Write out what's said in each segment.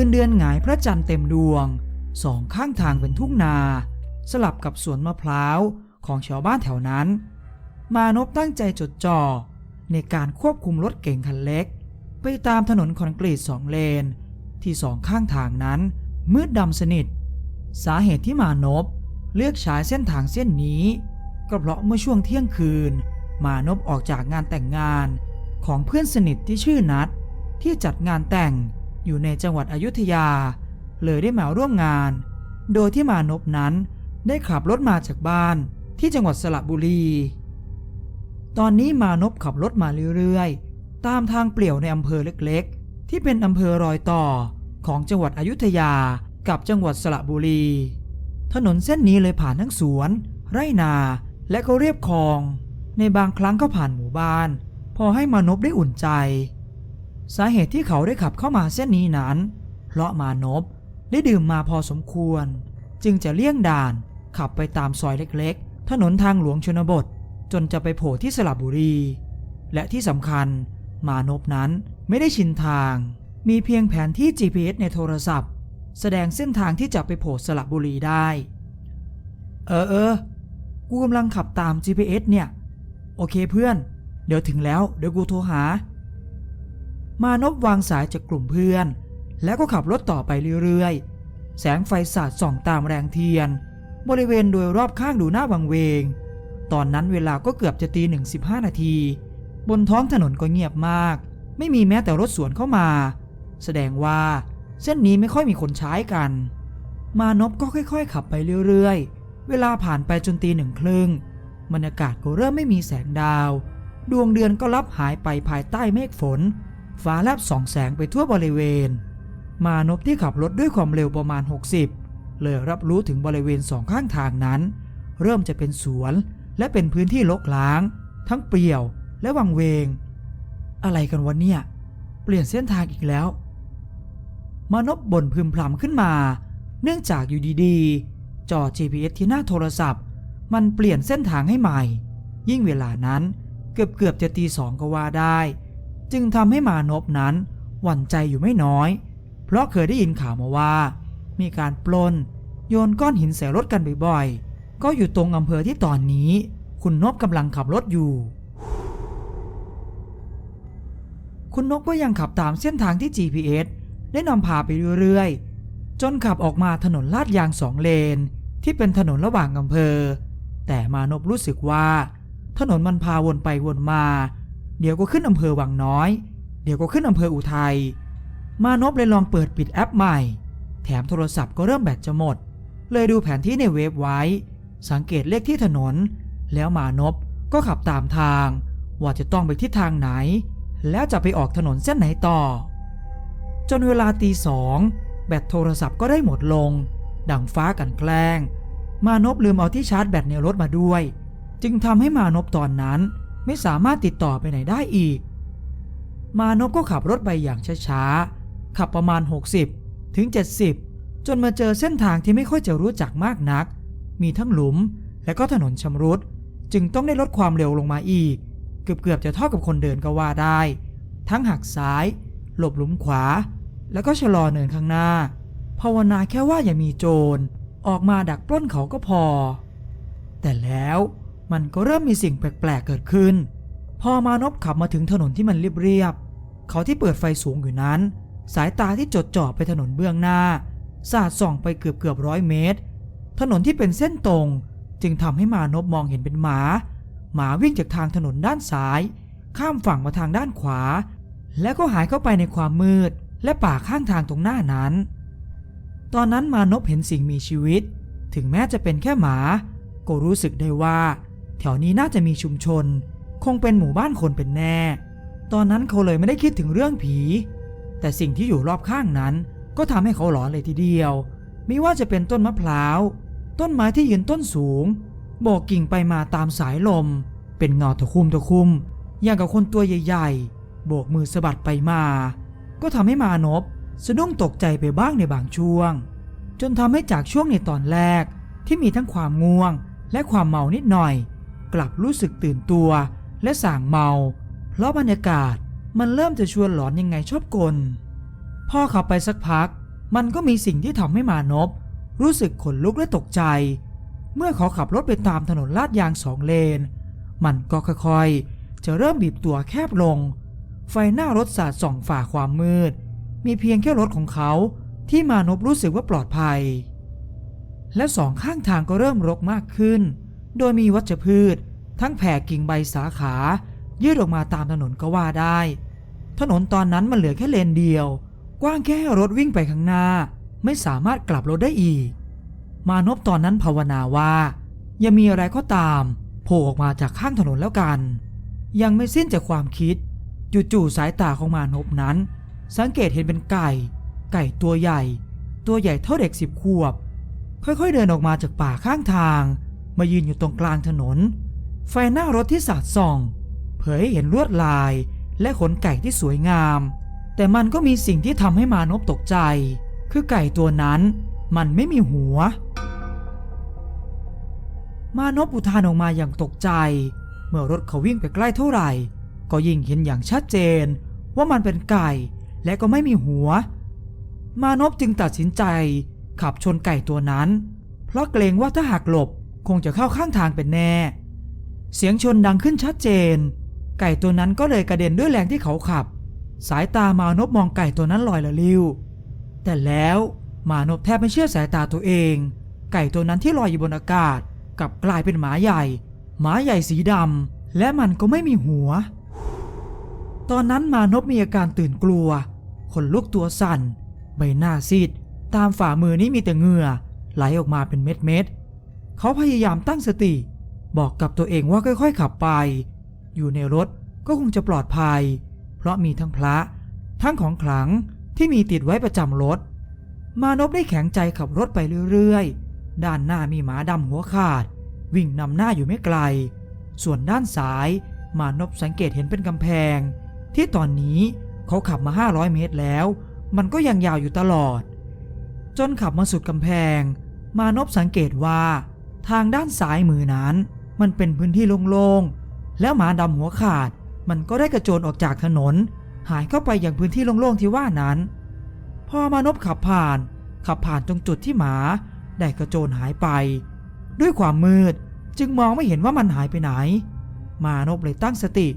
คืนเดือนหงายพระจันทร์เต็มดวง สองข้างทางเป็นทุ่งนา สลับกับสวนมะพร้าวของชาวบ้านแถวนั้น มานพตั้งใจจดจ่อในการควบคุมรถเก๋งคันเล็ก ไปตามถนนคอนกรีตสองเลน ที่สองข้างทางนั้นมืดดำสนิท สาเหตุที่มานพเลือกใช้เส้นทางเส้นนี้ ก็เพราะเมื่อช่วงเที่ยงคืน มานพออกจากงานแต่งงานของเพื่อนสนิทที่ชื่อนัทที่จัดงานแต่ง อยู่ในจังหวัดอยุธยา เลยได้มาร่วมงาน โดยที่มานพนั้นได้ขับรถมาจากบ้านที่จังหวัดสระบุรี ตอนนี้มานพขับรถมาเรื่อยๆ ตามทางเปลี่ยวในอำเภอเล็กๆ ที่เป็นอำเภอรอยต่อของจังหวัดอยุธยากับจังหวัดสระบุรี ถนนเส้นนี้เลยผ่านทั้งสวน ไร่นาและก็เรียบคลอง ในบางครั้งก็ผ่านหมู่บ้าน พอให้มานพได้อุ่นใจ สาเหตุที่เขาได้ขับเข้ามาเส้นนี้นั้น เพราะมานพได้ดื่มมาพอสมควร จึงจะเลี่ยงด่านขับไปตามซอยเล็กๆ ถนนทางหลวงชนบท จนจะไปโผล่ที่สระบุรี และที่สำคัญ มานพนั้นไม่ได้ชินทาง มีเพียงแผนที่ GPS ในโทรศัพท์ แสดงเส้นทางที่จะไปโผล่สระบุรีได้ เออเออกูกำลังขับตาม GPS เนี่ย โอเคเพื่อน เดี๋ยวถึงแล้ว เดี๋ยวกูโทรหา มานพวางสายจากกลุ่มเพื่อน แล้วก็ขับรถต่อไปเรื่อยๆ แสงไฟสาดส่องตามแรงเทียน บริเวณโดยรอบข้างดูน้าวังเวง ตอนนั้นเวลาก็เกือบจะตีหนึ่งสิบห้านาที บนท้องถนนก็เงียบมาก ไม่มีแม้แต่รถสวนเข้ามา แสดงว่าเส้นนี้ไม่ค่อยมีคนใช้กัน มานพก็ค่อยๆ ขับไปเรื่อยๆ เวลาผ่านไปจนตีหนึ่งครึ่งบรรยากาศก็เริ่มไม่มีแสงดาว ดวงเดือนก็ลับหายไปภายใต้เมฆฝน ฟ้าแลบส่องแสงไปทั่วบริเวณ มานพที่ขับรถด้วยความเร็วประมาณ 60 เลยรับรู้ถึงบริเวณสองข้างทางนั้น เริ่มจะเป็นสวนและเป็นพื้นที่รกร้าง ทั้งเปลี่ยวและวังเวง อะไรกันวะเนี่ย เปลี่ยนเส้นทางอีกแล้ว มานพบ่นพึมพำขึ้นมา เนื่องจากอยู่ดีๆจอ GPS ที่หน้าโทรศัพท์ มันเปลี่ยนเส้นทางให้ใหม่ ยิ่งเวลานั้นเกือบเกือบๆจะตีสองก็ว่าได้ จึงทำให้มานพนั้น หวั่นใจอยู่ไม่น้อย เพราะเคยได้ยินข่าวมาว่า มีการปล้น โยนก้อนหินใส่รถกันบ่อยๆ ก็อยู่ตรงอำเภอที่ตอนนี้ คุณนพกำลังขับรถอยู่ คุณนกก็ยังขับตามเส้นทางที่ GPS ได้นำพาไปเรื่อยๆ จนขับออกมาถนนลาดยางสองเลน ที่เป็นถนนระหว่างอำเภอ แต่มานพรู้สึกว่า ถนนมันพาวนไปวนมา เดี๋ยวก็ขึ้นอำเภอวังน้อย เดี๋ยวก็ขึ้นอำเภออุทัย มานพเลยลองเปิดปิดแอปใหม่ แถมโทรศัพท์ก็เริ่มแบตจะหมด เลยดูแผนที่ในเว็บไว้ สังเกตเลขที่ถนน แล้วมานพก็ขับตามทาง ว่าจะต้องไปทิศทางไหน แล้วจะไปออกถนนเส้นไหนต่อ จนเวลาตีสองแบตโทรศัพท์ก็ได้หมดลง ดังฟ้ากันแกล้ง มานพลืมเอาที่ชาร์จแบตในรถมาด้วย จึงทำให้มานพตอนนั้น ไม่สามารถติดต่อไปไหนได้อีก มานพก็ขับรถไปอย่างช้าๆ ขับประมาณ 60 ถึง 70 จนมาเจอเส้นทางที่ไม่ค่อยจะรู้จักมากนัก มีทั้งหลุมและก็ถนนชำรุด จึงต้องได้ลดความเร็วลงมาอีก เกือบๆจะเท่ากับคนเดินก็ว่าได้ ทั้งหักซ้าย หลบหลุมขวา แล้วก็ชะลอเนินข้างหน้า ภาวนาแค่ว่าอย่ามีโจร ออกมาดักปล้นเขาก็พอ แต่แล้ว มันก็เริ่มมีสิ่งแปลกๆเกิดขึ้น พอมานพขับมาถึงถนนที่มันเรียบๆเขาที่เปิดไฟสูงอยู่นั้น สายตาที่จดจ่อไปถนนเบื้องหน้า สาดส่องไปเกือบเกือบร้อยเมตร ถนนที่เป็นเส้นตรง จึงทำให้มานพมองเห็นเป็นหมา หมาวิ่งจากทางถนนด้านซ้าย ข้ามฝั่งมาทางด้านขวา แล้วก็หายเข้าไปในความมืด และป่าข้างทางตรงหน้านั้น ตอนนั้นมานพเห็นสิ่งมีชีวิต ถึงแม้จะเป็นแค่หมา ก็รู้สึกได้ว่า แถวนี้น่าจะมีชุมชน คงเป็นหมู่บ้านคนเป็นแน่ ตอนนั้นเขาเลยไม่ได้คิดถึงเรื่องผี แต่สิ่งที่อยู่รอบข้างนั้น ก็ทำให้เขาหลอนเลยทีเดียว ไม่ว่าจะเป็นต้นมะพร้าว ต้นไม้ที่ยืนต้นสูง โบกกิ่งไปมาตามสายลม เป็นเงาตะคุ่มตะคุ่มอย่างกับคนตัวใหญ่ๆ โบกมือสะบัดไปมา ก็ทำให้มานพสะดุ้งตกใจไปบ้างในบางช่วง จนทำให้จากช่วงในตอนแรกที่มีทั้งความง่วงและความเมานิดหน่อย กลับรู้สึกตื่นตัว และส่างเมา เพราะบรรยากาศมันเริ่มจะชวนหลอนยังไงชอบกลพ่อขับไปสักพัก มันก็มีสิ่งที่ทำให้มานพ รู้สึกขนลุกและตกใจ เมื่อเขาขับรถไปตามถนนลาดยางสองเลน มันก็ค่อยๆ จะเริ่มบีบตัวแคบลง ไฟหน้ารถสาดส่องฝ่าความมืด มีเพียงแค่รถของเขาที่มานพรู้สึกว่าปลอดภัย และสองข้างทางก็เริ่มรกมากขึ้น โดยมีวัชพืช ทั้งแผ่กิ่งใบสาขา ยืดออกมาตามถนนก็ว่าได้ ถนนตอนนั้นมันเหลือแค่เลนเดียว กว้างแค่รถวิ่งไปข้างหน้า ไม่สามารถกลับรถได้อีก มานพตอนนั้นภาวนาว่า อย่ามีอะไรก็ตามโผล่ออกมาจากข้างถนนแล้วกัน ยังไม่สิ้นจากความคิดจู่ๆสายตาของมานพนั้น สังเกตเห็นเป็นไก่ ไก่ตัวใหญ่ ตัวใหญ่เท่าเด็กสิบขวบ ค่อยๆเดินออกมาจากป่าข้างทาง มายืนอยู่ตรงกลางถนน ไฟหน้ารถที่สาดส่อง เผยให้เห็นลวดลายและขนไก่ที่สวยงาม แต่มันก็มีสิ่งที่ทำให้มานพตกใจ คือไก่ตัวนั้นมันไม่มีหัว มานพอุทานออกมาอย่างตกใจ เมื่อรถเขาวิ่งไปใกล้เท่าไหร่ ก็ยิ่งเห็นอย่างชัดเจน ว่ามันเป็นไก่และก็ไม่มีหัว มานพจึงตัดสินใจขับชนไก่ตัวนั้น เพราะเกรงว่าถ้าหากหลบ คงจะเข้าข้างทางเป็นแน่ เสียงชนดังขึ้นชัดเจน ไก่ตัวนั้นก็เลยกระเด็นด้วยแรงที่เขาขับ สายตามานพมองไก่ตัวนั้นลอยละลิ้ว แต่แล้วมานพแทบไม่เชื่อสายตาตัวเอง ไก่ตัวนั้นที่ลอยอยู่บนอากาศกลับกลายเป็นหมาใหญ่ หมาใหญ่สีดำและมันก็ไม่มีหัว ตอนนั้นมานพมีอาการตื่นกลัว ขนลุกตัวสั่น ใบหน้าซีด ตามฝ่ามือนี้มีแต่เหงื่อไหลออกมาเป็นเม็ดเม็ด เขาพยายามตั้งสติ บอกกับตัวเองว่าค่อยๆขับไป อยู่ในรถก็คงจะปลอดภัย เพราะมีทั้งพระ ทั้งของขลังที่มีติดไว้ประจำรถ มานพได้แข็งใจขับรถไปเรื่อยๆ ด้านหน้ามีหมาดำหัวขาด วิ่งนำหน้าอยู่ไม่ไกล ส่วนด้านซ้าย มานพสังเกตเห็นเป็นกำแพง ที่ตอนนี้เขาขับมา 500 เมตรแล้ว มันก็ยังยาวอยู่ตลอด จนขับมาสุดกำแพง มานพสังเกตว่า ทางด้านซ้ายมือนั้น มันเป็นพื้นที่โล่งๆ แล้วหมาดำหัวขาด มันก็ได้กระโจนออกจากถนน หายเข้าไปอย่างพื้นที่โล่งๆที่ว่านั้น พอมานพขับผ่าน ขับผ่านตรงจุดที่หมา ได้กระโจนหายไป ด้วยความมืดจึงมองไม่เห็นว่ามันหายไปไหน มานพเลยตั้งสติ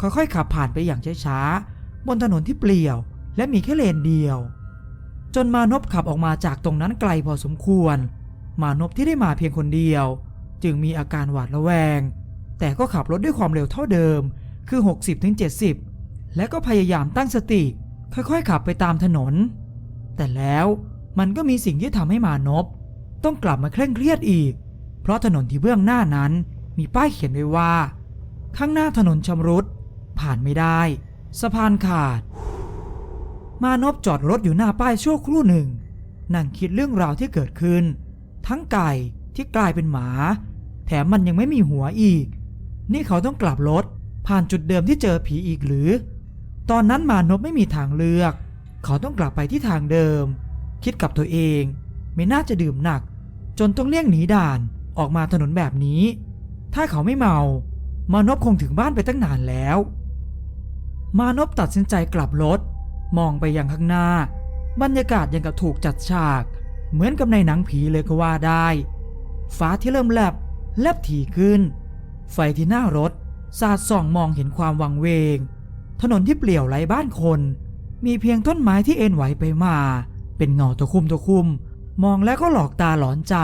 ค่อยๆขับผ่านไปอย่างช้าๆบนถนนที่เปลี่ยว และมีแค่เลนเดียว จนมานพขับออกมาจากตรงนั้นไกลพอสมควร มานพที่ได้มาเพียงคนเดียว จึงมีอาการหวาดระแวง แต่ก็ขับรถด้วยความเร็วเท่าเดิมคือ 60-70 และก็พยายามตั้งสติ ค่อยๆ ขับไปตามถนน แต่แล้วมันก็มีสิ่งที่ทำให้มานพ ต้องกลับมาเคร่งเครียดอีก เพราะถนนที่เบื้องหน้านั้นมีป้ายเขียนไว้ว่า ข้างหน้าถนนชำรุด ผ่านไม่ได้ สะพานขาด มานพจอดรถอยู่หน้าป้ายชั่วครู่หนึ่ง นั่งคิดเรื่องราวที่เกิดขึ้น ทั้งไก่ที่กลายเป็นหมา แถมมันยังไม่มีหัวอีก นี่เขาต้องกลับรถ ผ่านจุดเดิมที่เจอผีอีกหรือ ตอนนั้นมานพไม่มีทางเลือก เขาต้องกลับไปที่ทางเดิม คิดกับตัวเอง ไม่น่าจะดื่มหนัก จนต้องเลี่ยงหนีด่านออกมาถนนแบบนี้ ถ้าเขาไม่เมามานพคงถึงบ้านไปตั้งนานแล้ว มานพตัดสินใจกลับรถ มองไปยังข้างหน้า บรรยากาศยังกับถูกจัดฉาก เหมือนกับในหนังผีเลยก็ว่าได้ ฟ้าที่เริ่มแลบแลบถี่ขึ้น ไฟที่หน้ารถ สาดส่องมองเห็นความวังเวง ถนนที่เปลี่ยวไร้บ้านคน มีเพียงต้นไม้ที่เอ็นไหวไปมา เป็นเงาตะคุ่มตะคุ่มมองแล้วก็หลอกตาหลอนใจ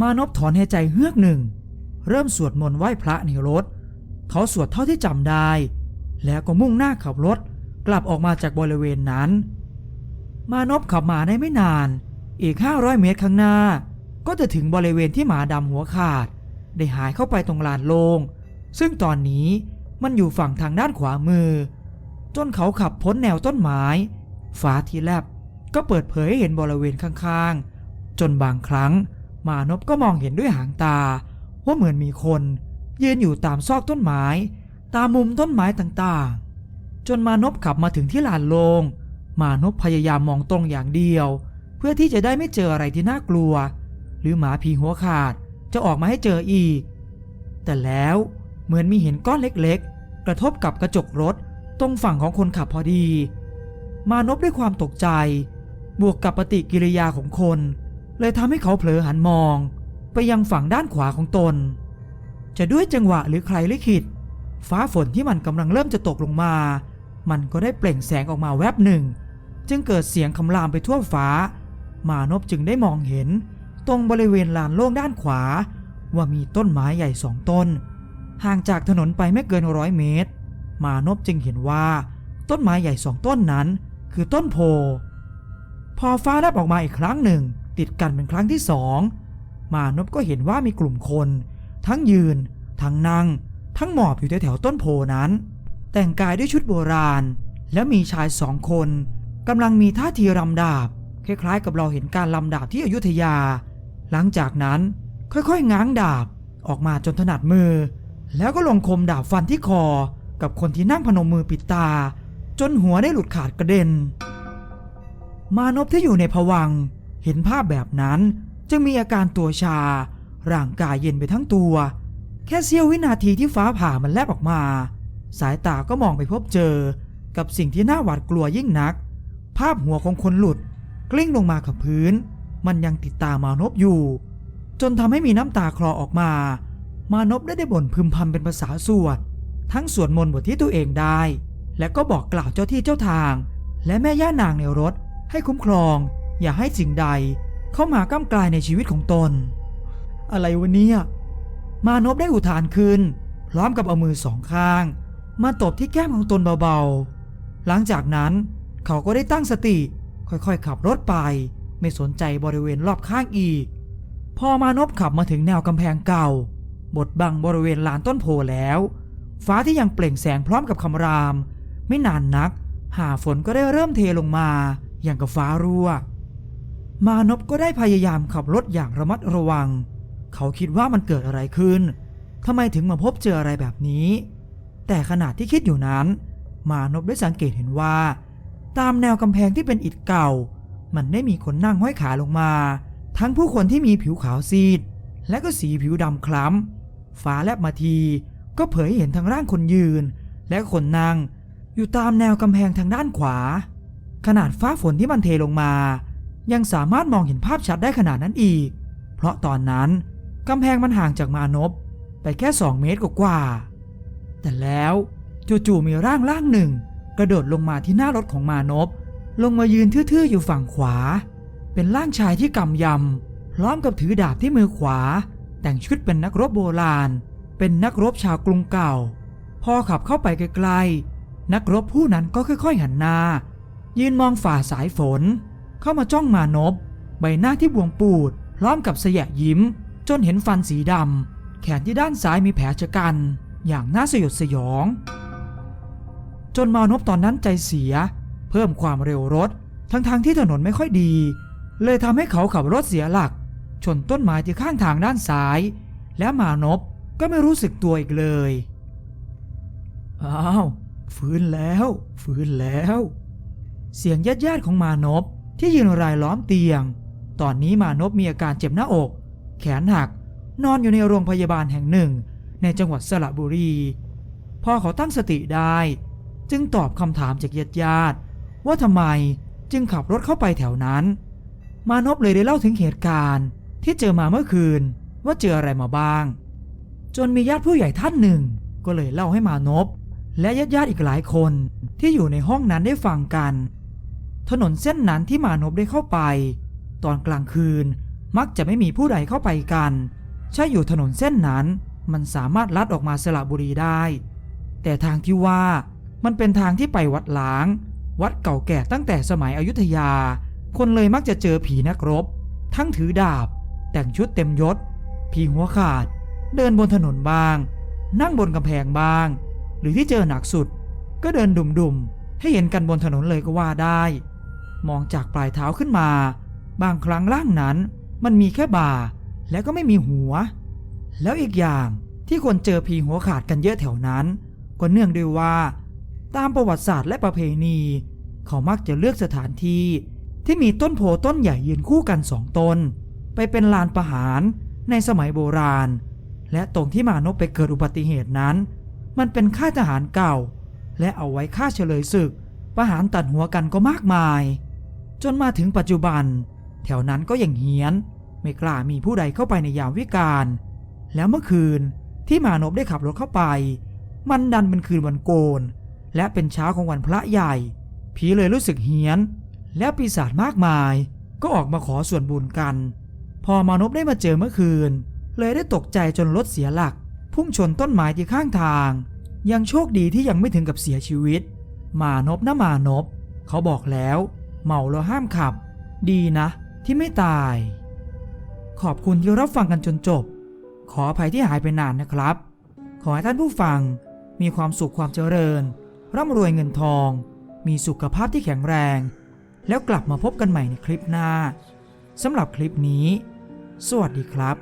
มานพถอนหายใจเฮือกหนึ่ง เริ่มสวดมนต์ไหว้พระในรถ เขาสวดเท่าที่จำได้ แล้วก็มุ่งหน้าขับรถกลับออกมาจากบริเวณนั้น มานพขับมาได้ไม่นาน อีก 500 เมตรข้างหน้า ก็จะถึงบริเวณที่หมาดำหัวขาด ได้หายเข้าไปตรงลานโลงซึ่งตอนนี้มันอยู่ฝั่งทางด้านขวามือ จนเขาขับพ้นแนวต้นไม้ฟ้าที่แลบก็เปิดเผยให้เห็นบริเวณข้างๆ จนบางครั้งมานพก็มองเห็นด้วยหางตา ว่าเหมือนมีคน ยืนอยู่ตามซอกต้นไม้ ตามมุมต้นไม้ต่างๆ จนมานพขับมาถึงที่ลานโล่ง มานพพยายามมองตรงอย่างเดียว เพื่อที่จะได้ไม่เจออะไรที่น่ากลัว หรือหมาผีหัวขาดจะออกมาให้เจออีก แต่แล้วเหมือนมีเหินก้อนเล็กๆ กระทบกับกระจกรถตรงฝั่งของคนขับพอดี มานพด้วยความตกใจ บวกกับปฏิกิริยาของคน เลยทำให้เขาเผลอหันมอง ไปยังฝั่งด้านขวาของตน จะด้วยจังหวะหรือใครลิขิต ฟ้าฝนที่มันกำลังเริ่มจะตกลงมา มันก็ได้เปล่งแสงออกมาแวบหนึ่ง จึงเกิดเสียงคำรามไปทั่วฟ้า มานพจึงได้มองเห็น ตรงบริเวณลานโล่งด้านขวา ว่ามีต้นไม้ใหญ่สองต้น ห่างจากถนนไปไม่เกินร้อยเมตร มานพจึงเห็นว่า ต้นไม้ใหญ่สองต้นนั้น คือต้นโพ พอฟ้าแลบออกมาอีกครั้งหนึ่ง ติดกันเป็นครั้งที่สองมานพก็เห็นว่ามีกลุ่มคน ทั้งยืน ทั้งนั่ง ทั้งหมอบอยู่แถวๆต้นโพนั้น แต่งกายด้วยชุดโบราณ และมีชายสองคน กำลังมีท่าทีรำดาบ คล้ายๆ กับเราเห็นการลำดาบที่อยุธยา หลังจากนั้นค่อยๆ ง้างดาบออกมาจนถนัดมือ แล้วก็ลงคมดาบฟันที่คอ กับคนที่นั่งพนมมือปิดตา จนหัวได้หลุดขาดกระเด็น มานพที่อยู่ในผวัง เห็นภาพแบบนั้น จึงมีอาการตัวชา ร่างกายเย็นไปทั้งตัว แค่เสี้ยววินาทีที่ฟ้าผ่ามันแลบออกมา สายตาก็มองไปพบเจอ กับสิ่งที่น่าหวาดกลัวยิ่งนัก ภาพหัวของคนหลุด กลิ้งลงมากับพื้น มันยังติดตามานพอยู่ จนทำให้มีน้ำตาคลอออกมา มานพได้ได้บ่นพึมพำเป็นภาษาสวด ทั้งสวดมนต์บทที่ตัวเองได้ และก็บอกกล่าวเจ้าที่เจ้าทาง และแม่ย่านางในรถ ให้คุ้มครอง อย่าให้สิ่งใด เข้ามาก้ำกลายในชีวิตของตน อะไรวะเนี่ยมานพได้อุทานขึ้น พร้อมกับเอามือสองข้าง มาตบที่แก้มของตนเบาๆ หลังจากนั้น เขาก็ได้ตั้งสติ ค่อยๆขับรถไป ไม่สนใจบริเวณรอบข้างอีก พอมานพขับมาถึงแนวกำแพงเก่า บดบังบริเวณลานต้นโพแล้ว ฟ้าที่ยังเปล่งแสงพร้อมกับคำราม ไม่นานนัก หาฝนก็ได้เริ่มเทลงมาอย่างกับฟ้ารั่ว มานพก็ได้พยายามขับรถอย่างระมัดระวัง เขาคิดว่ามันเกิดอะไรขึ้นทำไมถึงมาพบเจออะไรแบบนี้ แต่ขณะที่คิดอยู่นั้น มานพได้สังเกตเห็นว่า ตามแนวกำแพงที่เป็นอิฐเก่า มันได้มีคนนั่งห้อยขาลงมา ทั้งผู้คนที่มีผิวขาวซีด และก็สีผิวดำคล้ำฟ้าแลบมาทีก็เผยเห็นทั้งร่างคนยืน และคนนั่ง อยู่ตามแนวกำแพงทางด้านขวา ขนาดฟ้าฝนที่มันเทลงมา ยังสามารถมองเห็นภาพชัดได้ขนาดนั้นอีก เพราะตอนนั้นกำแพงมันห่างจากมานพไปแค่สองเมตรกว่า แต่แล้วจู่ๆมีร่างร่างหนึ่ง กระโดดลงมาที่หน้ารถของมานพ ลงมายืนทื่อๆอยู่ฝั่งขวา เป็นร่างชายที่กำยำ พร้อมกับถือดาบที่มือขวา แต่งชุดเป็นนักรบโบราณ เป็นนักรบชาวกรุงเก่า พอขับเข้าไปไกลๆ นักรบผู้นั้นก็ค่อยๆหันหน้า ยืนมองฝ่าสายฝน เข้ามาจ้องมานพ ใบหน้าที่บวมปูด พร้อมกับเสยะยิ้ม จนเห็นฟันสีดำแขนที่ด้านซ้ายมีแผลชะกัน อย่างน่าสยดสยอง จนมานพตอนนั้นใจเสีย เพิ่มความเร็วรถ ทั้งๆที่ถนนไม่ค่อยดี เลยทำให้เขาขับรถเสียหลัก ชนต้นไม้ที่ข้างทางด้านซ้าย และมานพก็ไม่รู้สึกตัวอีกเลย อ้าว ฟื้นแล้ว ฟื้นแล้ว เสียงญาติญาติๆของมานพที่ยืนรายล้อมเตียง ตอนนี้มานพมีอาการเจ็บหน้าอก แขนหัก นอนอยู่ในโรงพยาบาลแห่งหนึ่ง ในจังหวัดสระบุรี พอเขาตั้งสติได้ จึงตอบคำถามจากญาติญาติว่าทำไมจึงขับรถเข้าไปแถวนั้น มานพเลยได้เล่าถึงเหตุการณ์ที่เจอมาเมื่อคืนว่าเจออะไรมาบ้าง จนมีญาติผู้ใหญ่ท่านหนึ่ง ก็เลยเล่าให้มานพ และญาติญาติอีกหลายคนที่อยู่ในห้องนั้นได้ฟังกัน ถนนเส้นนั้นที่มานพได้เข้าไป ตอนกลางคืนมักจะไม่มีผู้ใดเข้าไปกัน ใช่อยู่ถนนเส้นนั้น มันสามารถลัดออกมาสระบุรีได้ แต่ทางที่ว่า มันเป็นทางที่ไปวัดล้าง วัดเก่าแก่ตั้งแต่สมัยอยุธยา คนเลยมักจะเจอผีนักรบ ทั้งถือดาบ แต่งชุดเต็มยศ ผีหัวขาด เดินบนถนนบ้าง นั่งบนกำแพงบ้าง หรือที่เจอหนักสุด ก็เดินดุ่มๆ ให้เห็นกันบนถนนเลยก็ว่าได้ มองจากปลายเท้าขึ้นมา บางครั้งร่างนั้น มันมีแค่บ่า และก็ไม่มีหัว แล้วอีกอย่างที่คนเจอผีหัวขาดกันเยอะแถวนั้น ก็เนื่องด้วยว่า ตามประวัติศาสตร์และประเพณี เขามักจะเลือกสถานที่ที่มีต้นโพต้นใหญ่ยืนคู่กันสองต้น ไปเป็นลานประหารในสมัยโบราณ และตรงที่มานพไปเกิดอุบัติเหตุนั้น มันเป็นค่ายทหารเก่า และเอาไว้ฆ่าเฉลยศึก ประหารตัดหัวกันก็มากมาย จนมาถึงปัจจุบัน แถวนั้นก็ยังเฮี้ยน ไม่กล้ามีผู้ใดเข้าไปในยามวิกาลแล้วเมื่อคืนที่มานพได้ขับรถเข้าไป มันดันเป็นคืนวันโกน และเป็นเช้าของวันพระใหญ่ ผีเลยรู้สึกเฮี้ยน และปีศาจมากมาย ก็ออกมาขอส่วนบุญกัน พอมานพได้มาเจอเมื่อคืน เลยได้ตกใจจนรถเสียหลัก พุ่งชนต้นไม้ที่ข้างทาง ยังโชคดีที่ยังไม่ถึงกับเสียชีวิต มานพนะมานพ เขาบอกแล้ว เมาแล้วห้ามขับ ดีนะ ที่ไม่ตาย ขอบคุณที่รับฟังกันจนจบ ขออภัยที่หายไปนานนะครับ ขอให้ท่านผู้ฟังมีความสุขความเจริญ ร่ำรวยเงินทอง มีสุขภาพที่แข็งแรง แล้วกลับมาพบกันใหม่ในคลิปหน้าสำหรับคลิปนี้ สวัสดีครับ